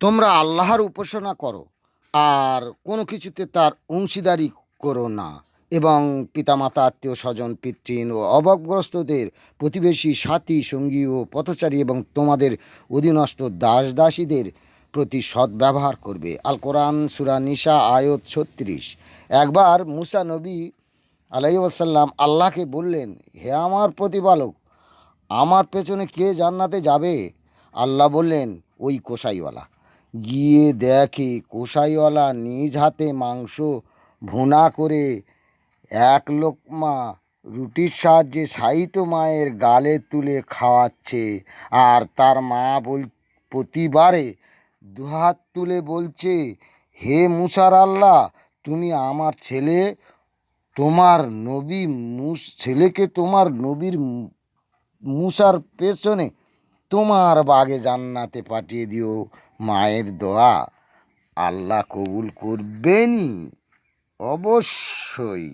তোমরা আল্লাহর উপাসনা করো, আর কোনো কিছুতে তার অংশীদারি করো না। এবং পিতামাতা আত্মীয় স্বজন পিতৃণ ও অভাবগ্রস্তদের প্রতিবেশী, সাথী, সঙ্গী ও পথচারী এবং তোমাদের অধীনস্থ দাস দাসীদের প্রতি সদ্ব্যবহার করবে। আল কোরআন, সুরা নিসা, আয়ত ছত্রিশ। একবার মুসা নবী আলাইসাল্লাম আল্লাহকে বললেন, হে আমার প্রতিপালক, আমার পেছনে কে জান্নাতে যাবে? আল্লাহ বললেন, ওই কোষাইওয়ালা গিয়ে দেখে কোষাইওয়ালা নিজ হাতে মাংস ভুনা করে এক লোকমা রুটির সাহায্যে সাহিত মায়ের গালে তুলে খাওয়াচ্ছে আর তার মা বল, প্রতিবারে দুহাত তুলে বলছে, হে মুসার আল্লাহ তুমি আমার ছেলে, তোমার নবী মুস, ছেলেকে তোমার নবীর মুসার পেছনে তোমার বাগে জান্নাতে পাঠিয়ে দিও মায়ের দোয়া। আল্লাহ কবুল করবেনই অবশ্যই।